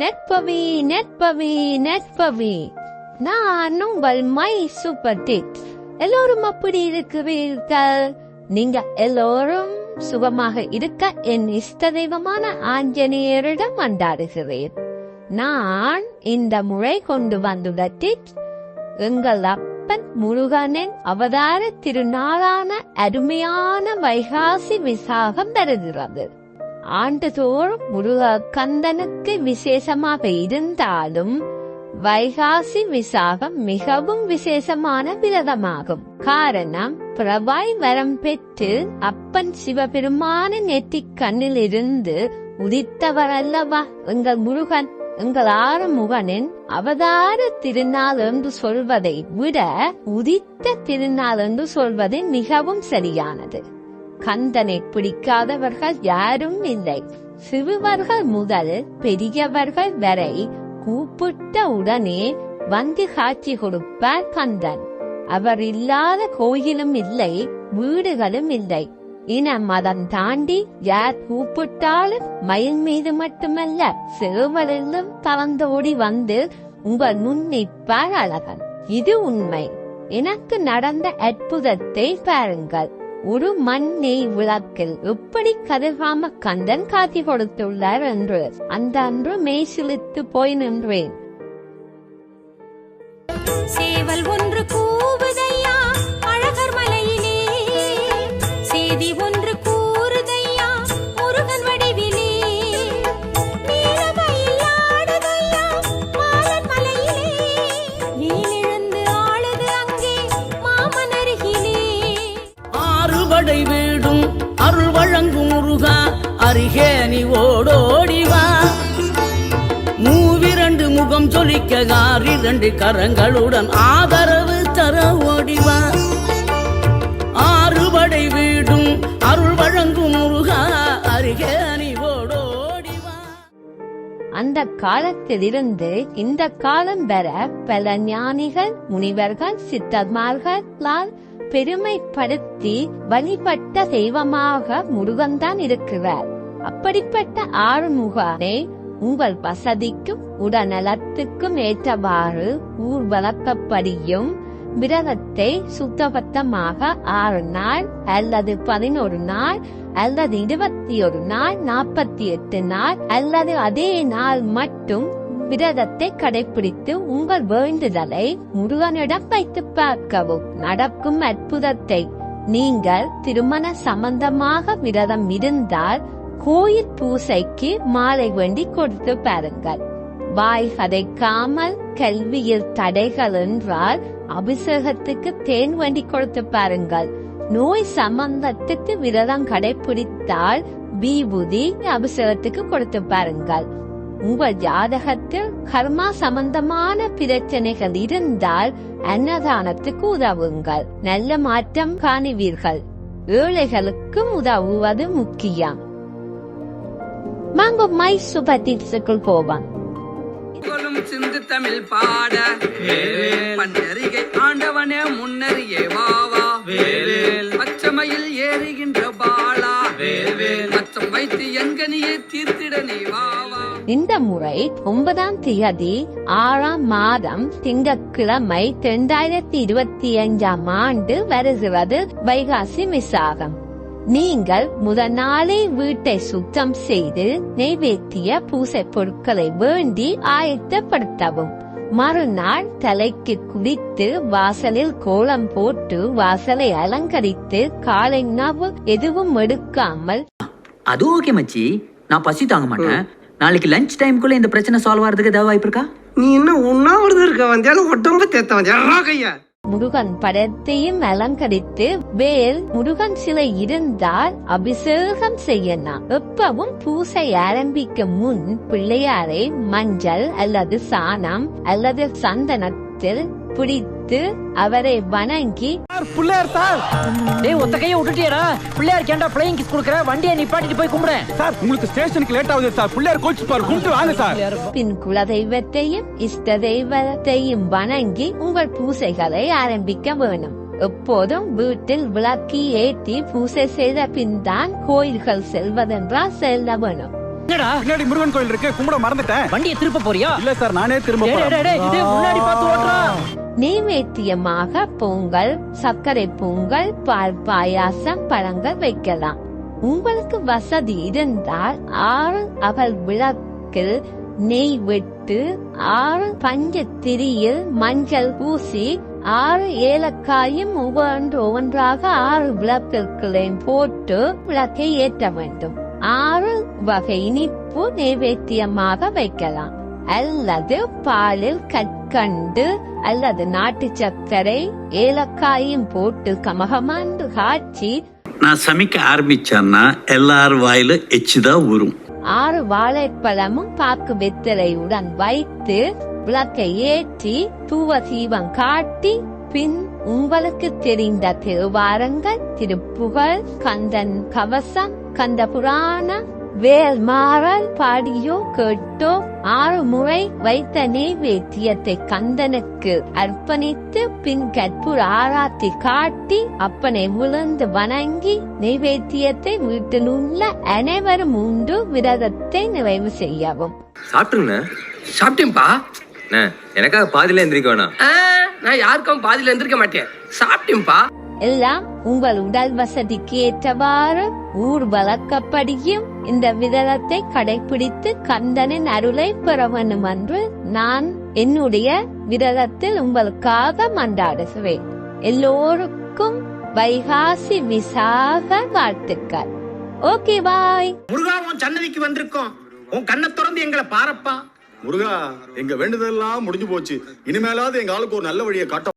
நெற்பவி நெற்பவி நெற்பவி. நான் உங்கள் my super did. எல்லோரும் அப்படி இருக்கிறீர்கள். நீங்க எல்லோரும் சுகமாக இருக்க என் இஷ்ட தெய்வமான ஆஞ்சநேயரிடம் வந்தாடுகிறேன் நான் இந்த முறை கொண்டு வந்துள்ள டிப்ஸ் எங்கள் அப்பன் முருகனின் அவதார திருநாளான அருமையான வைகாசி விசாகம் பெறுகிறது ஆண்டுதோறும் முருக கந்தனுக்கு விசேஷமாக இருந்தாலும் வைகாசி விசாகம் மிகவும் விசேஷமான விரதமாகும். காரணம் பிரபாய் வரம் பெற்று அப்பன் சிவபெருமான நெற்றிக் கண்ணிலிருந்து உதித்தவர் அல்லவா எங்கள் முருகன் எங்கள் ஆறுமுகனின் அவதார திருநாள் என்று சொல்வதை விட உதித்த திருநாள் என்று சொல்வது மிகவும் சரியானது. கந்தனை பிடிக்காதவர்கள் யாரும் இல்லை. சிறுவர்கள் முதல் பெரியவர்கள் வரை கூப்பிட்ட உடனே வந்து காட்சி கொடுப்பார் கந்தன். அவர் இல்லாத கோயிலும் இல்லை வீடுகளும் இல்லை. இன மதம் தாண்டி யார் கூப்பிட்டாலும் மயில் மீது மட்டுமல்ல சிறுவரிலும் கலந்தோடி வந்து உங்கள் முன் நிற்பார் அழகன். இது உண்மை. எனக்கு நடந்த அற்புதத்தை பாருங்கள். ஒரு மண் நெய் விளக்கில் எப்படி கதிர்காம கந்தன் காட்டி கொடுத்துள்ளார் என்று. அந்த அன்று மெய்சிலித்து போய் நின்றேன். சேவல் ஒன்று கூ ஆறுபடை வீடும் அருள் வழங்கும் முருகா அருகே நீ ஓடோடிவா மூவிரண்டு முகம் ஜொலிக்க ஆறிரண்டு கரங்களுடன் ஆதரவு அந்த காலத்திலிருந்து இந்த காலம் வர பல ஞானிகள் முனிவர்கள் சித்தர்மார்களால் பெருமைப்படுத்தி வழிபட்ட தெய்வமாக முருகன்தான் இருக்கிறார். அப்படிப்பட்ட ஆறுமுகனை உங்கள் வசதிக்கும் உடல்நலத்துக்கும் ஏற்றவாறு ஊர் வளர்க்கப்படியும் விரதத்தை சுத்தபத்தமாக ஆறு நாள் அல்லது பதினோரு நாள் அல்லது இருபத்தி ஒரு நாள் நாற்பத்தி எட்டு நாள் அல்லது அதே நாள் மட்டும் விரதத்தை கடைபிடித்து உங்கள் வேண்டுதலை முருகனிடம் வைத்து பார்க்கவும். நடக்கும் அற்புதத்தை நீங்கள் திருமண சம்பந்தமாக விரதம் இருந்தால் கோயில் பூசைக்கு மாலை வேண்டி கொடுத்து பாருங்கள். வாய் கதைக்காமல் கல்வியில் தடைகள் என்றால் அபிஷேகத்துக்கு தேன் வேண்டி கொடுத்து பாருங்கள். நோய் சம்பந்தத்துக்கு விரதம் கடைபிடித்தால் விபூதி அபிஷேகத்துக்கு கொடுத்து பாருங்கள். உங்கள் ஜாதகத்தில் கர்மா சம்பந்தமான பிரச்சனைகள் இருந்தால் அன்னதானத்துக்கு உதவுங்கள். நல்ல மாற்றம் காணுவீர்கள். ஏழைகளுக்கும் உதவுவது முக்கியம். வாங்க மை சுபத்திற்குள் போவான் சிந்து தமிழ் பாட. பன்னறிகை ஆண்டவனே முன்னறியே வாவா பச்சமையில் ஏறுகின்ற பாலா. மச்சம் வைத்து எங்கனியே தீர்த்திட நீ வாவா இந்த முறை ஒன்பதாம் தேதி ஆறாம் மாதம் திங்கட்கிழமை இரண்டாயிரத்தி இருபத்தி அஞ்சாம் ஆண்டு வருகிறது வைகாசி விசாகம் நீங்கள் முதல் நாளே வீட்டை சுத்தம் செய்து நெய்வேத்திய பூசை பொருட்களை வேண்டி ஆயத்தப்படுத்தவும். மறுநாள் தலைக்கு குளித்து வாசலில் கோலம் போட்டு வாசலை அலங்கரித்து காலை உணவு எதுவும் எடுக்காமல். அது ஓகே மச்சி. நான் பசி தாங்க மாட்டேன். நாளைக்கு லஞ்ச் டைம்குள்ள இந்த பிரச்சனை சால்வ் ஆகிறதுக்கு ஏதாவது வாய்ப்பு இருக்கா? நீ இன்னும் உண்ணாவிரதம் இருக்க வந்தியாலும் உடம்ப தேத்த வந்தியா? கையா. முருகன் படத்தையும் அலங்கரித்து வேல் முருகன் சிலை இருந்தால் அபிஷேகம் செய்யலாம். எப்பவும் பூசை ஆரம்பிக்க முன் பிள்ளையாரை மஞ்சள் அல்லது சாணம் அல்லது சந்தனத்தில் பிடித்து அவரை வணங்கி பிள்ளையார் சார். டேய் ஒத்த கையை விட்டுட்டியடா. பிள்ளையார் கேண்டா பிள்ளைங்க கிஸ் கொடுக்குற வண்டியை நிப்பாட்டிட்டு போய் கும்பிடுறேன் சார் உங்களுக்கு ஸ்டேஷனுக்கு லேட் ஆகுது சார். பிள்ளையார் கோச்சு பாரு கும்பிட்டு வாங்க சார். பின் குலதெய்வத்தையும் இஷ்ட தெய்வத்தையும் வணங்கி உங்கள் பூசைகளை ஆரம்பிக்க வேணும். எப்போதும் வீட்டில் விளக்கி ஏற்றி பூசை செய்த பின் தான் கோயில்கள் செல்வதென்றால் செல்ல வேணும். என்னடா? பின்னாடி முருகன் கோயில் இருக்கு கும்பிட மறந்துட்டேன். வண்டியை திருப்ப போறியா? இல்ல சார் நானே திரும்ப டேய், டேய், டேய், இது முன்னாடி பார்த்து ஓட்டுறா. நெய்வேத்தியமாக பொங்கல் சர்க்கரை பொங்கல் பால் பாயாசம் பழங்கள் வைக்கலாம். உங்களுக்கு வசதி இருந்தால் ஆறு அகல் விளக்கில் நெய் விட்டு ஆறு பஞ்ச திரியில் மஞ்சள் பூசி ஆறு ஏலக்காயும் ஒவ்வொன்று ஒவ்வொன்றாக ஆறு விளக்குகளையும் போட்டு விளக்கை ஏற்ற வேண்டும். ஆறு வகை இனிப்பு நைவேத்தியமாக வைக்கலாம். அல்லது பாலில் கற்கண்டு அல்லது நாட்டு சர்க்கரை ஏலக்காயும் போட்டு கமகமாண்டு காய்ச்சி நான் சமைக்க ஆரம்பிச்சேன்னா எல்லார் வாயில எச்சுதான் ஊறும். ஆறு வாழைப்பழமும் பாக்கு வெத்தலையுடன் வைத்து விளக்கை ஏற்றி தூவ தீபம் காட்டி பின் உங்களுக்கு தெரிந்த தேவாரங்கள் திருப்புகழ் கந்தன் கவசம் கந்த புராணம் வேல் மாறல் பாடியோ கேட்டோ ஆறு முறை வைத்த நெய்வேத்தியத்தை கந்தனுக்கு அர்ப்பணித்து பின் கற்பூர ஆராத்தி காட்டி அப்பனை விழுந்து வணங்கி நெய்வேத்தியத்தை வீட்டில் உள்ள அனைவரும் உண்டு விரதத்தை நிறைவு செய்யவும். சாப்பிட்டுங்கண்ணே சாப்பிட்டேன்பா எனக்காக பாதியில எந்திரிக்க வேணாம். நான் யாருக்கும் பாதியில எந்திரிக்க மாட்டேன். சாப்பிட்டேன்பா எல்லாம் உங்கள் உடல் வசதிக்கு ஏற்றவாறு ஊர் வழக்கப்படியும் இந்த விரதத்தை கடைபிடித்து கந்தனின் அருளை பெற வேண்டும் என்று நான் என்னுடைய விரதத்தில் உங்களுக்காக மன்றாடுகிறேன் எல்லோருக்கும் வைகாசி விசாக வாழ்த்துக்கள். Okay bye. முருகா உன் சன்னதிக்கு வந்திருக்கோம். உன் கண்ணை திறந்து எங்களை பாரப்பா. முருகா எங்க வேண்டுதெல்லாம் முடிஞ்சு போச்சு. இனிமேலாவது எங்க ஆளுக்கு ஒரு நல்ல வழியை காட்ட